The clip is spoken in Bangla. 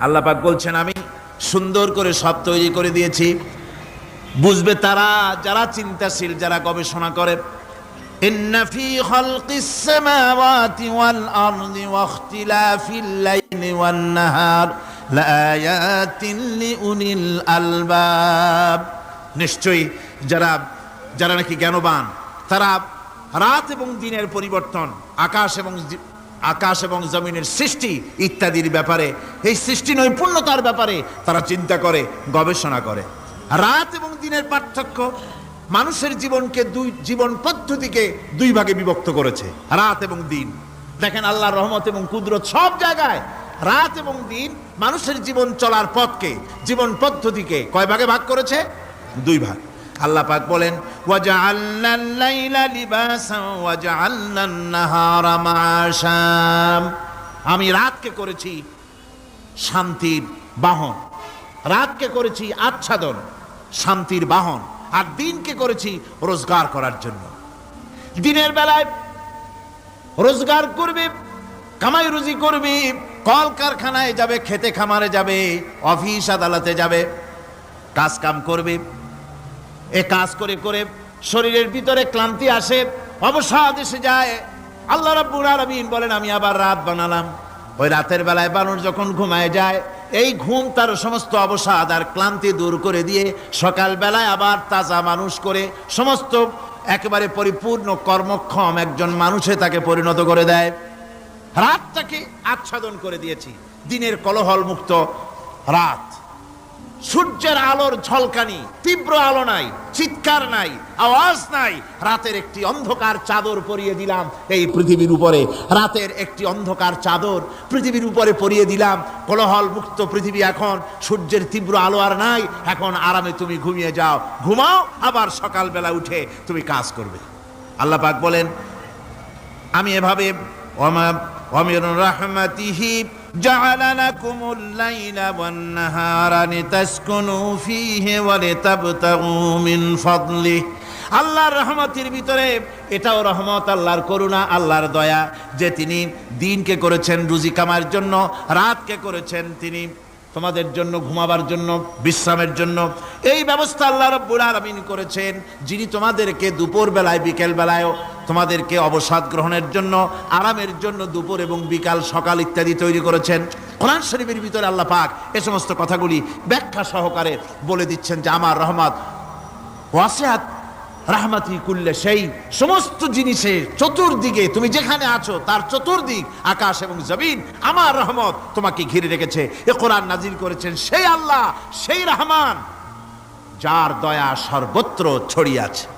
আল্লাহ পাক বলছেন আমি সুন্দর করে সব তৈরি করে দিয়েছি বুঝবে তারা যারা চিন্তাশীল যারা গবেষণা করে إن في خلق السماوات والأرض واختلاف الليل والنهار لآيات لأولي الألباب নিশ্চয়ই যারা যারা নাকি জ্ঞানবান তারা রাত এবং দিনের পরিবর্তন আকাশ এবং জি- আকাশ এবং জমিনের সৃষ্টি ইত্যাদির ব্যাপারে। এই সৃষ্টি নৈপুণ্যতার ব্যাপারে তারা চিন্তা করে, গবেষণা করে। রাত এবং দিনের পার্থক্য, মানুষের জীবনকে দুই, জীবন পদ্ধতিকে দুই ভাগে বিভক্ত করেছে, রাত এবং দিন। দেখেন আল্লাহর রহমত এবং কুদরত সব জায়গায়। রাত এবং দিন মানুষের জীবন চলার পথকে, জীবন পদ্ধতিকে কয় ভাগে ভাগ করেছে? দুই ভাগ। আল্লাহ পাক বলেন আন-নাহারা মাআশাম আমি রাতকে করেছি শান্তির বাহন, রাতকে করেছি আচ্ছাদন, শান্তির বাহন, আর দিনকে করেছি রোজগার করার জন্য। দিনের বেলায় রোজগার করবে, কামাই রুজি করবে কল কারখানায় যাবে, খেতে খামারে যাবে, অফিস আদালতে যাবে কাজ কাম করবে এ কাজ করে করে শরীরের ভিতরে ক্লান্তি আসে, অবসাদ এসে যায়। আল্লাহ রাব্বুল আলামিন বলেন, আমি আবার রাত বানালাম। ওই রাতের বেলায় মানুষ যখন ঘুমায় যায়, এই ঘুম তার সমস্ত অবসাদ আর ক্লান্তি দূর করে দিয়ে সকাল বেলায় আবার তাজা মানুষ করে সমস্ত একেবারে পরিপূর্ণ কর্মক্ষম একজন মানুষে তাকে পরিণত করে দেয়। রাতটাকে আচ্ছাদন করে দিয়েছি। দিনের কলহল মুক্ত রাত। সূর্যের আলোর ঝলকানি, তীব্র আলো নাই, চিৎকার নাই, আওয়াজ নাই। রাতের একটি অন্ধকার চাদর পরিয়ে দিলাম এই পৃথিবীর উপরে। রাতের একটি অন্ধকার চাদর পৃথিবীর উপরে পরিয়ে দিলাম। কোলহল মুক্ত পৃথিবী এখন, সূর্যের তীব্র আলো আর নাই। এখন আরামে তুমি ঘুমিয়ে যাও। ঘুমাও, আবার সকালবেলা উঠে তুমি কাজ করবে। আল্লাহ পাক বলেন, আমি এভাবে রহমাতিহিব جعل لكم الليل والنهار لتسكنوا فيه ولتبتغوا من فضله আল্লাহর রহমতের ভিতরে এটাও রহমত আল্লাহর করুণা আল্লাহর দয়া যে তিনি দিনকে করেছেন রুজি কামার জন্য রাতকে করেছেন তিনি তোমাদের জন্য ঘুমাবার জন্য বিশ্রামের জন্য এই ব্যবস্থা আল্লাহ রব্বুল আলামিন করেছেন যিনি তোমাদেরকে দুপুর বেলায় বিকেল বেলায়ও তোমাদেরকে অবসাদ গ্রহণের জন্য, আরামের জন্য দুপুর এবং বিকাল, সকাল ইত্যাদি তৈরি করেছেন। কোরআন শরীফের ভিতরে আল্লাহ পাক এ সমস্ত কথাগুলি ব্যাখ্যা সহকারে বলে দিচ্ছেন যে, আমার রহমত, ওয়াসিয়াত, রাহমাতি কুল্লে সেই সমস্ত জিনিসে চতুর্দিকে তুমি যেখানে আছো, তার চতুর্দিক আকাশ এবং জমিন, আমার রহমত তোমাকে ঘিরে রেখেছে। এ কোরআন নাজিল করেছেন সেই আল্লাহ, সেই রহমান, যার দয়া সর্বত্র ছড়িয়ে আছে।